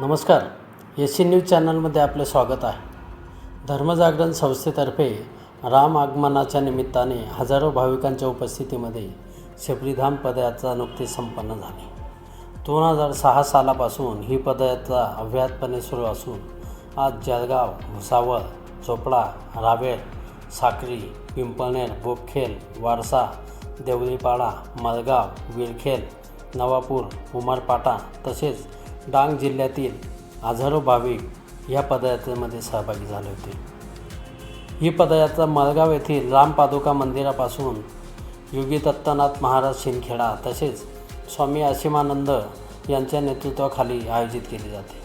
नमस्कार. S C news चॅनलमध्ये आपले स्वागत आहे. धर्मजागरण संस्थेतर्फे राम आगमनाच्या निमित्ताने हजारो भाविकांच्या उपस्थितीमध्ये शबरीधाम पदयात्रा नुकतीच संपन्न झाली. दोन हजार सहा सालापासून ही पदयात्रा अव्याहतपणे सुरू असून आज जळगाव भुसावळ चोपडा रावेर साक्री पिंपळनेर बोपखेल वारसा देवळीपाडा मलगाव विरखेल नवापूर उमरपाटा तसेच डांग जिल्ह्यातील हजारो भाविक या पदयात्रेमध्ये सहभागी झाले होते. ही पदयात्रा मलगाव येथील रामपादुका मंदिरापासून योगी दत्तनाथ महाराज शिंदखेडा तसेच स्वामी आशिमानंद यांच्या नेतृत्वाखाली आयोजित केली जाते.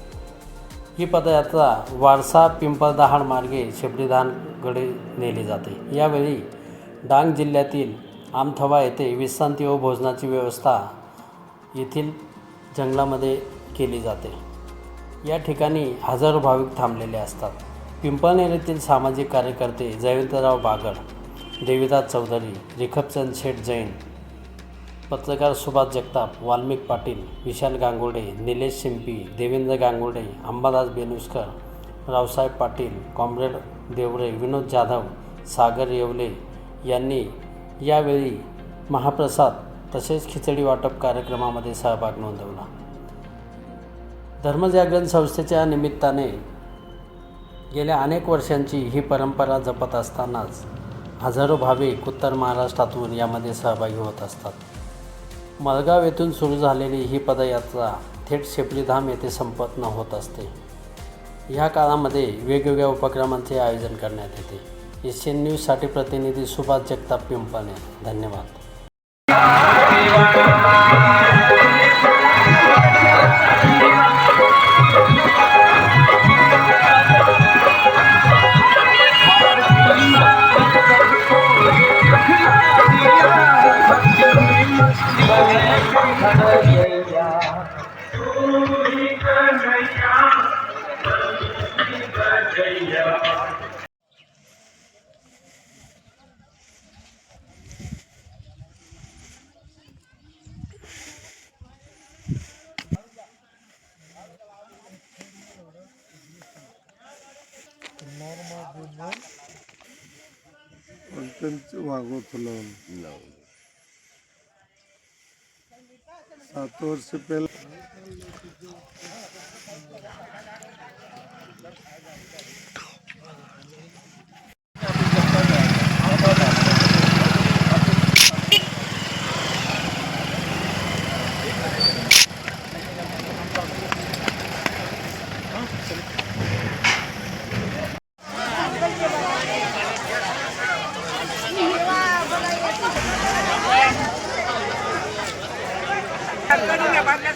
ही पदयात्रा वारसा पिंपळदहाड मार्गे शेपडीधानकडे नेली जाते. यावेळी डांग जिल्ह्यातील आमथवा येथे विश्रांती व भोजनाची व्यवस्था येथील जंगलामध्ये केली जाते. या ठिकाणी हजारो भाविक थांबलेले असतात. पिंपळनेरीतील सामाजिक कार्यकर्ते जयवंतराव बागड देवीदास चौधरी रिखपचंद शेठ जैन पत्रकार सुभाष जगताप वाल्मिक पाटील विशाल गांगुर्डे निलेश शिंपी देवेंद्र गांगुर्डे अंबादास बेनुस्कर रावसाहेब पाटील कॉम्रेड देवरे विनोद जाधव सागर येवले यांनी यावेळी महाप्रसाद तसेच खिचडी वाटप कार्यक्रमामध्ये सहभाग नोंदवला. धर्मजागरण संस्थेच्या निमित्ताने गेल्या अनेक वर्षांची ही परंपरा जपत असतानाच हजारो भाविक उत्तर महाराष्ट्रातून यामध्ये सहभागी होत असतात. मलगाव येथून सुरू झालेली ही पदयात्रा थेट शेपलीधाम येथे संपन्न होत असते. ह्या काळामध्ये वेगवेगळ्या उपक्रमांचे आयोजन करण्यात येते. एशियन न्यूजसाठी प्रतिनिधी सुभाष जगताप पिंपाने धन्यवाद. त्यांचं वागवत सात वर्ष पहिला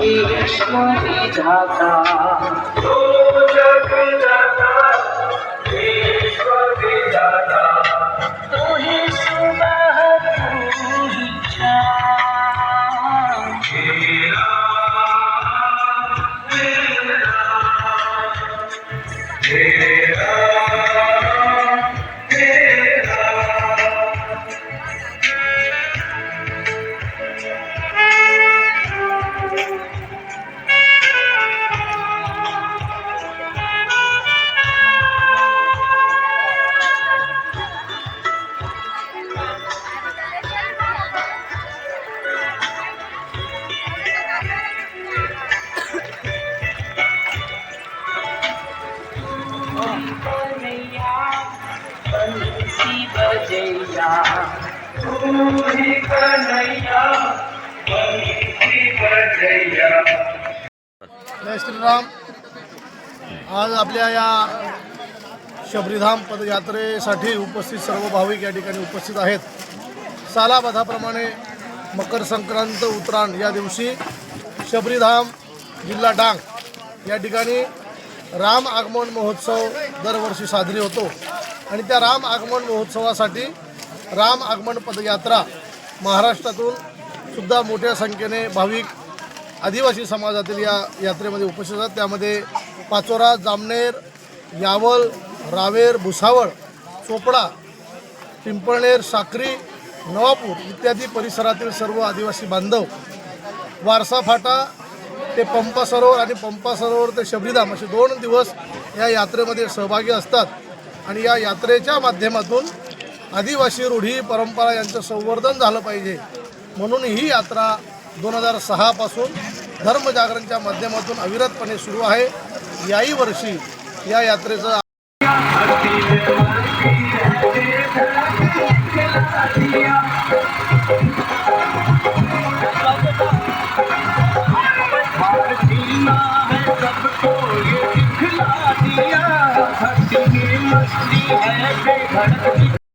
কৃষ্ণ বিধাতা तू कन्हैया जय श्रीराम। आज आपल्या या शबरीधाम पदयात्रेसाठी उपस्थित सर्व भाविक या ठिकाणी उपस्थित आहेत. सालाबधाप्रमाणे मकर संक्रांत उतराण या दिवशी शबरीधाम जिल्हा डांग या ठिकाणी राम आगमन महोत्सव दरवर्षी साजरी होतो. आणि त्या राम आगमन महोत्सवासाठी राम आगमन पदयात्रा महाराष्ट्रातून सुद्धा मोठ्या संख्येने भाविक आदिवासी समाजातील या यात्रेमध्ये उपस्थित आहेत त्यामध्ये पाचोरा जामनेर यावल रावेर भुसावळ चोपडा पिंपळनेर साक्री नवापूर इत्यादी परिसरातील सर्व आदिवासी बांधव वारसा फाटा ते पंपा सरोवर आणि पंपा सरोवर ते शबरीधाम असे दोन दिवस या यात्रेमध्ये सहभागी असतात. आणि या यात्रेच्या माध्यमातून आदिवासी रूढी परंपरा यांचं संवर्धन झालं पाहिजे. म्हणून ही यात्रा दोन हजार सहापासून धर्मजागरणच्या माध्यमातून अविरतपणे सुरू आहे. याही वर्षी या यात्रेचं